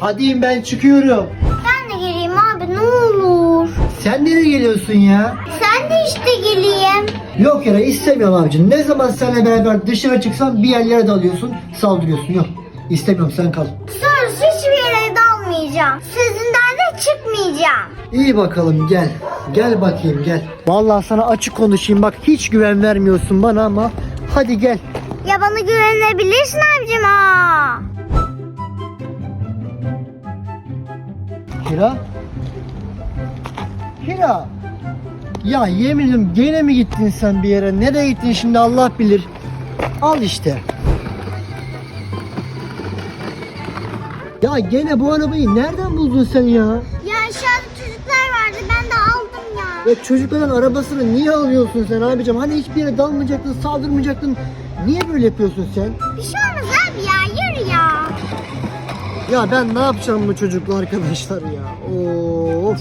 Hadi ben çıkıyorum. Ben de geleyim abi ne olur. Sen nereye geliyorsun ya? Sen de işte geleyim. Yok yere istemiyorum abicim. Ne zaman seninle beraber dışarı çıksam bir yerlere dalıyorsun, saldırıyorsun. Yok. İstemiyorum sen kal. Söz hiçbir yere dalmayacağım. Sözünden de çıkmayacağım. İyi bakalım gel. Gel bakayım gel. Vallahi sana açık konuşayım bak hiç güven vermiyorsun bana ama hadi gel. Ya bana güvenebilirsin abicim ha. Hira? Hira? Ya yemin ediyorum gene mi gittin sen bir yere? Nereye gittin şimdi Allah bilir. Al işte. Ya gene bu arabayı nereden buldun sen ya? Ya aşağıda çocuklar vardı ben de aldım ya. Ya çocukların arabasını niye alıyorsun sen abicim? Hani hiçbir yere dalmayacaktın, saldırmayacaktın. Niye böyle yapıyorsun sen? Bir şey olmaz Ya ben ne yapacağım bu çocukla arkadaşlar ya? Of.